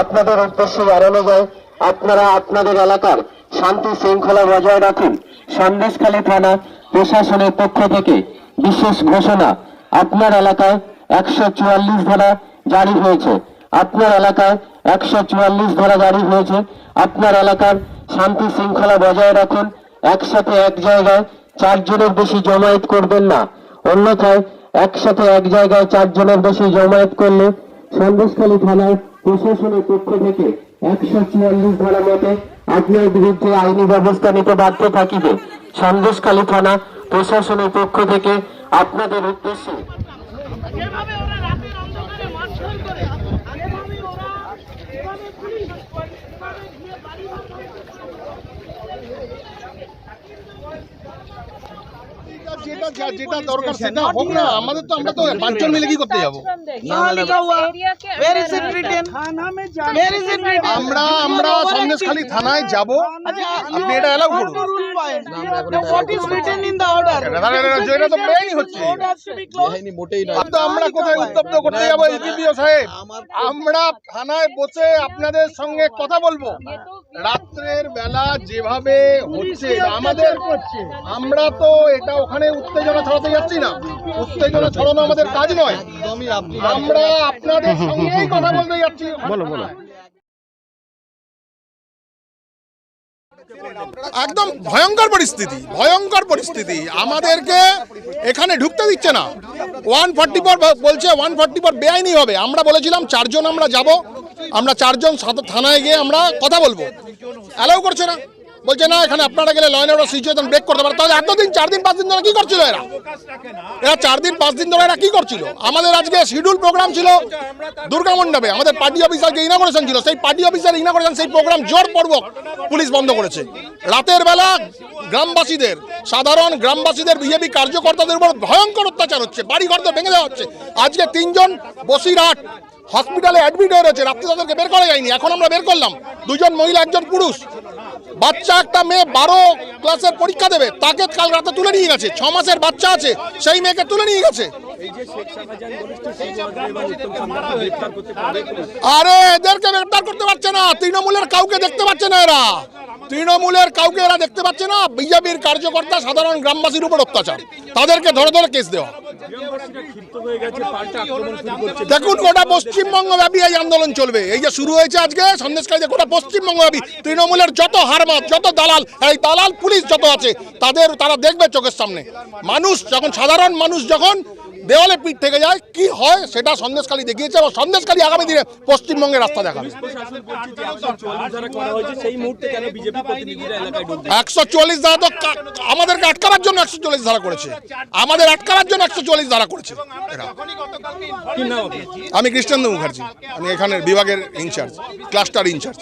আপনাদের উদ্দেশ্যে জানানো যায়, আপনারা আপনাদের এলাকার শান্তি শৃঙ্খলা বজায় রাখুন। সন্দেশখালী থানা প্রশাসনের পক্ষ থেকে বিশেষ ঘোষণা, আপনার এলাকায় একশো চুয়াল্লিশ ধারা জারি হয়েছে। আপনার এলাকায় একশো চুয়াল্লিশ ধারা জারি হয়েছে। আপনার এলাকার শান্তি শৃঙ্খলা বজায় রাখুন। একসাথে এক জায়গায় চারজনের বেশি জমায়েত করবেন না। অন্যথায় একসাথে এক জায়গায় চারজনের বেশি জমায়েত করলে সন্দেশখালী থানার প্রশাসনের পক্ষ থেকে একশো চুয়াল্লিশ ধারা মতে আপনার বিরুদ্ধে আইনি ব্যবস্থা নিতে বাধ্য থাকিবে। সন্দেশখালী থানা প্রশাসনের পক্ষ থেকে আপনাদের উদ্দেশ্যে আমরা করতে যাব? আমরা থানায় বসে আপনাদের সঙ্গে কথা বলব। রাত্রের বেলা যেভাবে হচ্ছে আমাদের আমরা তো এটা ওখানে উত্তেজনা ছড়াতে যাচ্ছি না। উত্তেজনা ছড়ানো আমাদের কাজ নয়। আমরা আপনাদের সঙ্গেই কথা বলতে যাচ্ছি। বলো বলো। একদম ভয়ঙ্কর পরিস্থিতি ভয়ঙ্কর পরিস্থিতি। আমাদেরকে এখানে ঢুকতে দিচ্ছে না। ওয়ান ফর্টি ফোর বলছে ওয়ান ফর্টি ফোর বেআইনি হবে। আমরা বলেছিলাম চারজন আমরা যাব। আমরা চারজন সাথে- থানায় গিয়ে আমরা কথা বলব। অ্যালাউ করছে না। বলছে, না, এখানে আপনারা গেলে লয়ন অর্ডার সিচুয়েশন ব্রেক করতে পারে। তাহলে এতদিন, চার দিন, পাঁচ দিন ধরে কি করছিল এরা? এরা চার দিন, পাঁচ দিন ধরে এরা কি করছিল? আমাদের আজকে শিডিউল প্রোগ্রাম ছিল দুর্গা মণ্ডপে। আমাদের পার্টি অফিসার যে ইনাগোরেশন ছিল। সেই পার্টি অফিসার ইনাগোরেশন সেই প্রোগ্রাম জোরপূর্বক পুলিশ বন্ধ করেছে। রাতের বেলা গ্রামবাসীদের, সাধারণ গ্রামবাসীদের বিজেপি কার্যকর্তাদের উপর ভয়ঙ্কর অত্যাচার হচ্ছে। বাড়ি ঘর তো ভেঙে দেওয়া হচ্ছে। আজকে তিনজন বসিরহাট হসপিটালে অ্যাডমিট হয়ে রয়েছে। রাত্রে তাদেরকে বের করা যায়নি। এখন আমরা বের করলাম। দুজন মহিলা, একজন পুরুষ। বাচ্চা একটা মেয়ে বারো ক্লাসের পরীক্ষা দেবে, তাকে কাল রাতে তুলে নিয়ে গেছে, ছ মাসের বাচ্চা আছে, সেই মেয়েকে তুলে নিয়ে গেছে। আরে, এদেরকে গ্রেপ্তার করতে পারছে না, তৃণমূলের কাউকে দেখতে পাচ্ছে না এরা। তৃণমূলের কাউকে এরা দেখতে পাচ্ছে না, বিজেপির কার্যকর্তা সাধারণ গ্রামবাসীর উপর অত্যাচার। তাদেরকে ধরে ধরে কেস দেওয়া। দেখুন, গোটা পশ্চিমবঙ্গ ব্যাপী এই আন্দোলন চলবে। এই যে শুরু হয়েছে আজকে সন্দেশকারীদের গোটা পশ্চিমবঙ্গ ব্যাপী, তৃণমূলের যত হারমাত, যত দালাল, এই দালাল পুলিশ যত আছে, তাদের, তারা দেখবে চোখের সামনে। মানুষ, যখন সাধারণ মানুষ যখন দেওয়ালে পিঠ থেকে যায়, কি হয় সেটা সন্দেশকালী দেখিয়েছে এবং সন্দেশকালী আগামী দিনে পশ্চিমবঙ্গের রাস্তা দেখাবে। একশো চল্লিশ ধারা তো আমাদেরকে আটকাবার জন্য একশো চল্লিশ ধারা করেছে। আমাদের আটকাবার জন্য একশো চল্লিশ ধারা করেছে আমি কৃষ্ণেন্দু মুখার্জি, আমি এখানের বিভাগের ইনচার্জ ক্লাস্টার ইনচার্জ